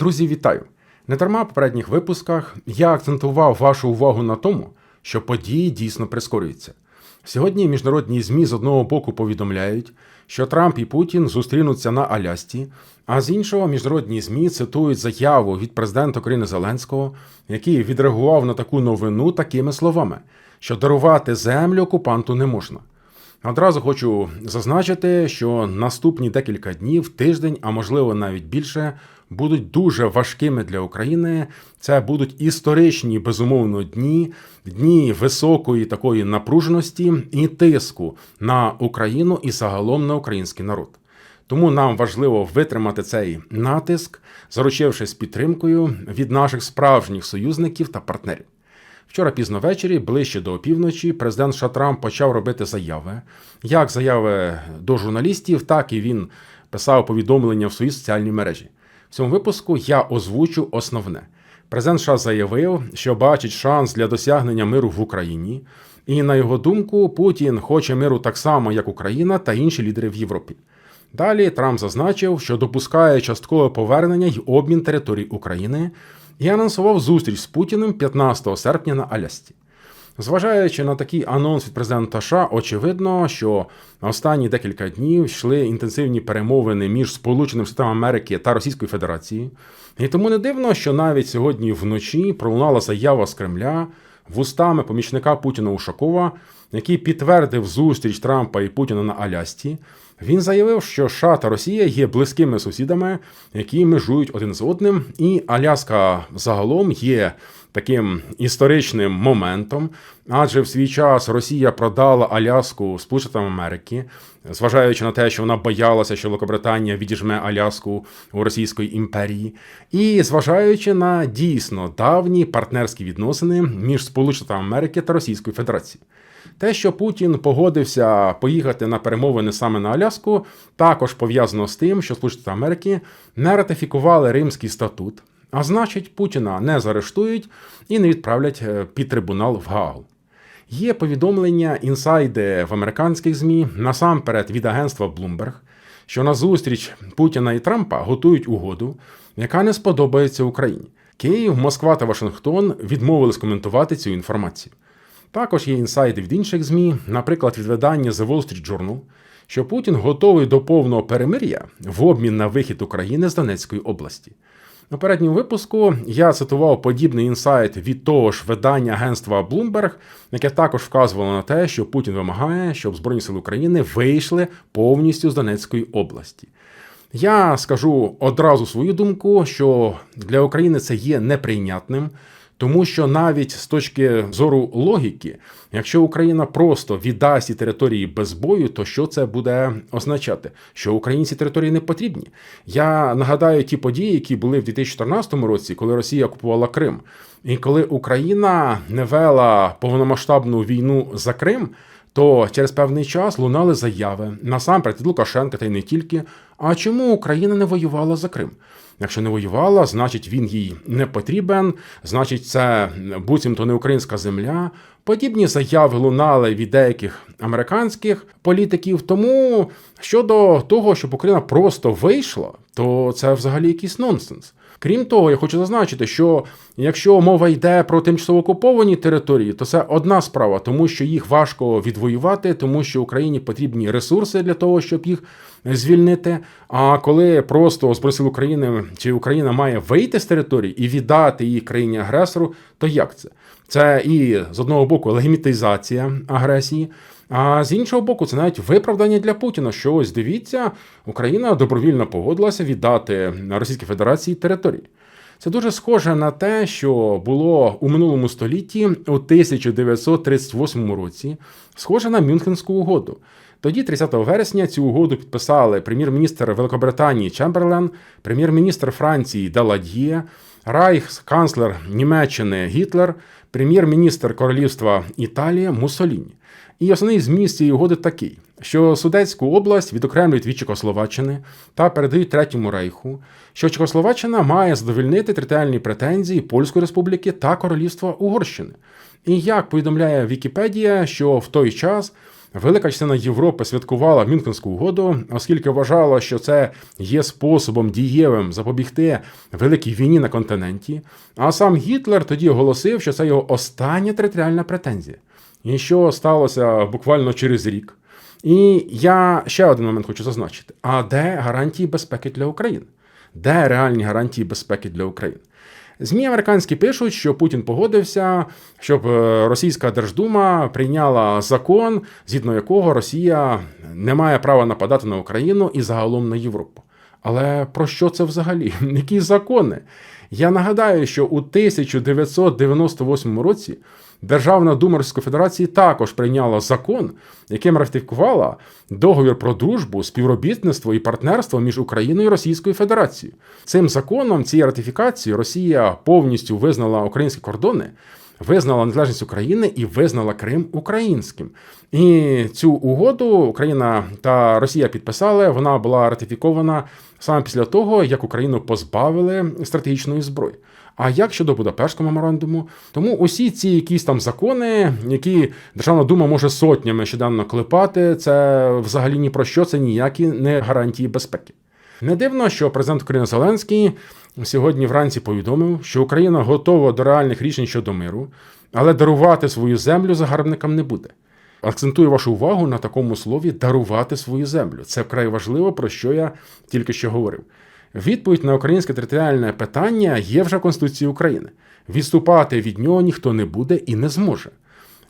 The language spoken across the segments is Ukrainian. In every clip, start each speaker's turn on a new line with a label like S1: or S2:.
S1: Друзі, вітаю! Не дарма в попередніх випусках я акцентував вашу увагу на тому, що події дійсно прискорюються. Сьогодні міжнародні ЗМІ з одного боку повідомляють, що Трамп і Путін зустрінуться на Алясці, а з іншого міжнародні ЗМІ цитують заяву від президента України Зеленського, який відреагував на таку новину такими словами, що дарувати землю окупанту не можна. Одразу хочу зазначити, що наступні декілька днів, тиждень, а можливо навіть більше, будуть дуже важкими для України. Це будуть історичні безумовно дні, дні високої такої напруженості і тиску на Україну і загалом на український народ. Тому нам важливо витримати цей натиск, заручившись підтримкою від наших справжніх союзників та партнерів. Вчора пізно ввечері, ближче до опівночі, президент США Трамп почав робити заяви. Як заяви до журналістів, так і він писав повідомлення в своїй соціальній мережі. В цьому випуску я озвучу основне. Президент США заявив, що бачить шанс для досягнення миру в Україні, і на його думку, Путін хоче миру так само, як Україна та інші лідери в Європі. Далі Трамп зазначив, що допускає часткове повернення й обмін територій України і анонсував зустріч з Путіним 15 серпня на Алясці. Зважаючи на такий анонс від президента США, очевидно, що на останні декілька днів йшли інтенсивні перемовини між Сполученими Штатами Америки та Російською Федерацією. І тому не дивно, що навіть сьогодні вночі пролунала заява з Кремля вустами помічника Путіна Ушакова, який підтвердив зустріч Трампа і Путіна на Алясці. Він заявив, що США та Росія є близькими сусідами, які межують один з одним, і Аляска загалом є таким історичним моментом, адже в свій час Росія продала Аляску Сполученим Америки, зважаючи на те, що вона боялася, що Великобританія відіжме Аляску у Російської імперії, і зважаючи на дійсно давні партнерські відносини між Сполученими Америки та Російською Федерацією. Те, що Путін погодився поїхати на перемовини саме на Аляску, також пов'язано з тим, що Сполучені Америки не ратифікували Римський статут, а значить, Путіна не заарештують і не відправлять е, під трибунал в Гаагу. Є повідомлення інсайди в американських ЗМІ, насамперед від агентства Bloomberg, що на зустріч Путіна і Трампа готують угоду, яка не сподобається Україні. Київ, Москва та Вашингтон відмовились коментувати цю інформацію. Також є інсайди від інших ЗМІ, наприклад, від видання The Wall Street Journal, що Путін готовий до повного перемир'я в обмін на вихід України з Донецької області. На передньому випуску я цитував подібний інсайт від того ж видання агентства Bloomberg, яке також вказувало на те, що Путін вимагає, щоб Збройні сили України вийшли повністю з Донецької області. Я скажу одразу свою думку, що для України це є неприйнятним. Тому що навіть з точки зору логіки, якщо Україна просто віддасть ці території без бою, то що це буде означати? Що українці території не потрібні? Я нагадаю ті події, які були в 2014 році, коли Росія купувала Крим, і коли Україна не вела повномасштабну війну за Крим. То через певний час лунали заяви насамперед від Лукашенка та й не тільки. А чому Україна не воювала за Крим? Якщо не воювала, значить він їй не потрібен, значить, це буцімто не українська земля. Подібні заяви лунали від деяких американських політиків. Тому щодо того, щоб Україна просто вийшла, то це взагалі якийсь нонсенс. Крім того, я хочу зазначити, що якщо мова йде про тимчасово окуповані території, то це одна справа, тому що їх важко відвоювати, тому що Україні потрібні ресурси для того, щоб їх звільнити. А коли просто Збройні України чи Україна має вийти з території і віддати її країні агресору, то як це? Це і з одного боку легімітизація агресії. А з іншого боку, це навіть виправдання для Путіна, що ось дивіться, Україна добровільно погодилася віддати Російській Федерації території. Це дуже схоже на те, що було у минулому столітті у 1938 році, схоже на Мюнхенську угоду. Тоді, 30 вересня, цю угоду підписали прем'єр-міністр Великобританії Чемберлен, прем'єр-міністр Франції Даладьє, райхсканцлер Німеччини Гітлер, прем'єр-міністр Королівства Італії Муссоліні. І основний зміст цієї угоди такий, що Судетську область відокремлюють від Чехословаччини та передають Третьому рейху, що Чехословаччина має задовільнити територіальні претензії Польської республіки та Королівства Угорщини. І як повідомляє Вікіпедія, що в той час велика частина Європи святкувала Мюнхенську угоду, оскільки вважала, що це є способом дієвим запобігти великій війні на континенті. А сам Гітлер тоді оголосив, що це його остання територіальна претензія. І що сталося буквально через рік. І я ще один момент хочу зазначити: а де гарантії безпеки для України? Де реальні гарантії безпеки для України? ЗМІ американські пишуть, що Путін погодився, щоб е, російська держдума прийняла закон, згідно якого Росія не має права нападати на Україну і загалом на Європу. Але про що це взагалі? Які закони? Я нагадаю, що у 1998 році Державна дума Російської Федерації також прийняла закон, яким ратифікувала договір про дружбу, співробітництво і партнерство між Україною і Російською Федерацією. Цим законом, цією ратифікацією, Росія повністю визнала українські кордони. Визнала незалежність України і визнала Крим українським. І цю угоду Україна та Росія підписали. Вона була ратифікована саме після того, як Україну позбавили стратегічної зброї. А як щодо Будапештського меморандуму? Тому усі ці якісь там закони, які Державна дума може сотнями щоденно клепати, це взагалі ні про що, це ніякі не гарантії безпеки. Не дивно, що президент України Зеленський сьогодні вранці повідомив, що Україна готова до реальних рішень щодо миру, але дарувати свою землю загарбникам не буде. Акцентую вашу увагу на такому слові дарувати свою землю. Це вкрай важливо, про що я тільки що говорив. Відповідь на українське територіальне питання є вже в Конституції України. Відступати від нього ніхто не буде і не зможе.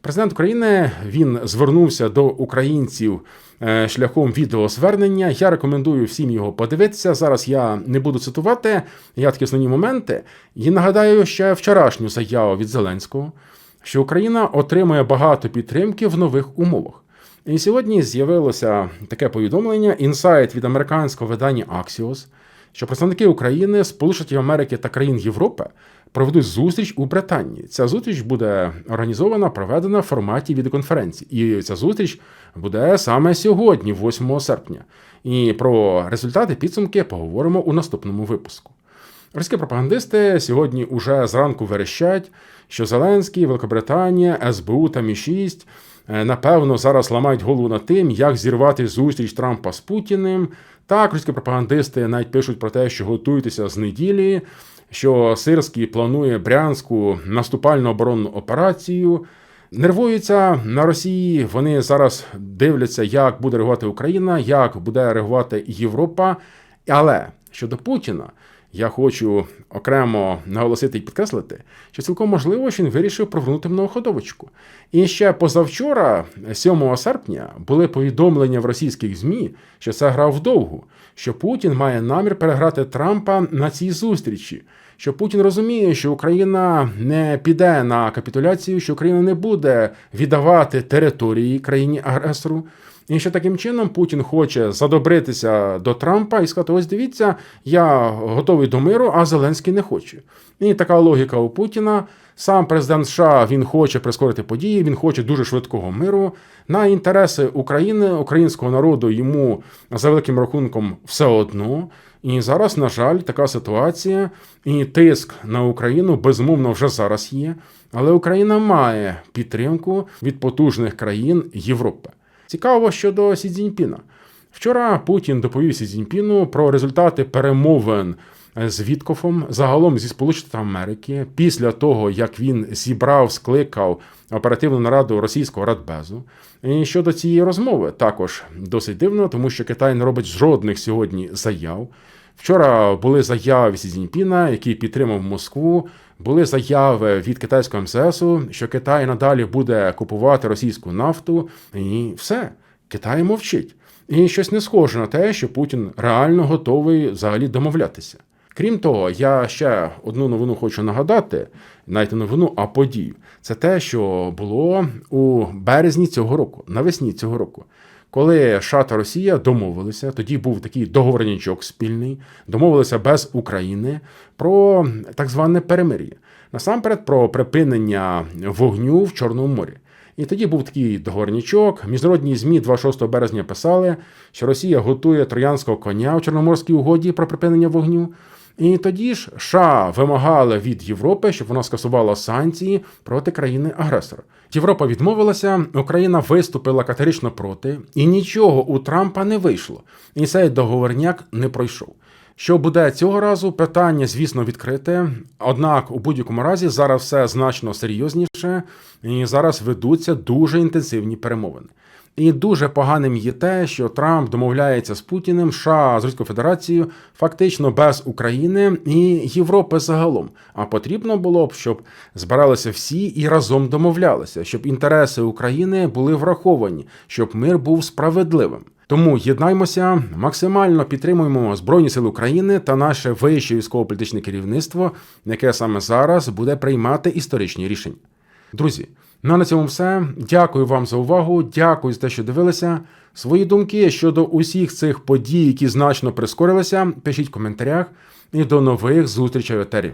S1: Президент України він звернувся до українців е, шляхом відеозвернення. Я рекомендую всім його подивитися. Зараз я не буду цитувати, я такі основні моменти. І нагадаю ще вчорашню заяву від Зеленського, що Україна отримує багато підтримки в нових умовах. І сьогодні з'явилося таке повідомлення: інсайт від американського видання Axios, що представники України, Сполучені Америки та країн Європи проведуть зустріч у Британії. Ця зустріч буде організована, проведена в форматі відеоконференції. І ця зустріч буде саме сьогодні, 8 серпня. І про результати підсумки поговоримо у наступному випуску. Російські пропагандисти сьогодні уже зранку верещать, що Зеленський, Великобританія, СБУ та Мі 6 е, напевно зараз ламають голову над тим, як зірвати зустріч Трампа з Путіним. Так, російські пропагандисти навіть пишуть про те, що готуйтеся з неділі, що Сирський планує брянську наступальну оборонну операцію. Нервуються на Росії. Вони зараз дивляться, як буде реагувати Україна, як буде реагувати Європа. Але щодо Путіна. Я хочу окремо наголосити і підкреслити, що цілком можливо, що він вирішив провернути многоходовочку. І ще позавчора, 7 серпня, були повідомлення в російських ЗМІ, що це грав вдовгу, що Путін має намір переграти Трампа на цій зустрічі. Що Путін розуміє, що Україна не піде на капітуляцію, що Україна не буде віддавати території країні агресору. І що таким чином Путін хоче задобритися до Трампа і сказати: ось дивіться, я готовий до миру, а Зеленський не хоче. І така логіка у Путіна. Сам президент США він хоче прискорити події, він хоче дуже швидкого миру. На інтереси України, українського народу йому за великим рахунком все одно. І зараз, на жаль, така ситуація і тиск на Україну безумовно вже зараз є. Але Україна має підтримку від потужних країн Європи. Цікаво щодо Сі Цзіньпіна. Вчора Путін доповів Сі Цзіньпіну про результати перемовин з Віткофом загалом зі Сполучених Америки після того, як він зібрав, скликав оперативну нараду російського радбезу. І щодо цієї розмови також досить дивно, тому що Китай не робить жодних сьогодні заяв. Вчора були заяви Сі Цзіньпіна, який підтримав Москву. Були заяви від китайського МССу, що Китай надалі буде купувати російську нафту, і все, Китай мовчить. І щось не схоже на те, що Путін реально готовий взагалі домовлятися. Крім того, я ще одну новину хочу нагадати, навіть не новину, а подію. Це те, що було у березні цього року, навесні цього року. Коли США та Росія домовилися, тоді був такий договорничок спільний, домовилися без України про так зване перемир'я. Насамперед про припинення вогню в Чорному морі. І тоді був такий договорничок. Міжнародні ЗМІ 26 березня писали, що Росія готує троянського коня у Чорноморській угоді про припинення вогню. І тоді ж США вимагали від Європи, щоб вона скасувала санкції проти країни-агресора. Європа відмовилася, Україна виступила категорично проти, і нічого у Трампа не вийшло. І цей договорняк не пройшов. Що буде цього разу? Питання, звісно, відкрите. Однак, у будь-якому разі, зараз все значно серйозніше, і зараз ведуться дуже інтенсивні перемовини. І дуже поганим є те, що Трамп домовляється з Путіним, США з Російською Федерацією, фактично без України і Європи загалом. А потрібно було б, щоб збиралися всі і разом домовлялися, щоб інтереси України були враховані, щоб мир був справедливим. Тому єднаймося, максимально підтримуємо Збройні Сили України та наше вище військово-політичне керівництво, яке саме зараз буде приймати історичні рішення. Друзі, ну на цьому все. Дякую вам за увагу. Дякую за те, що дивилися. Свої думки щодо усіх цих подій, які значно прискорилися, пишіть в коментарях. І до нових зустрічей в етері.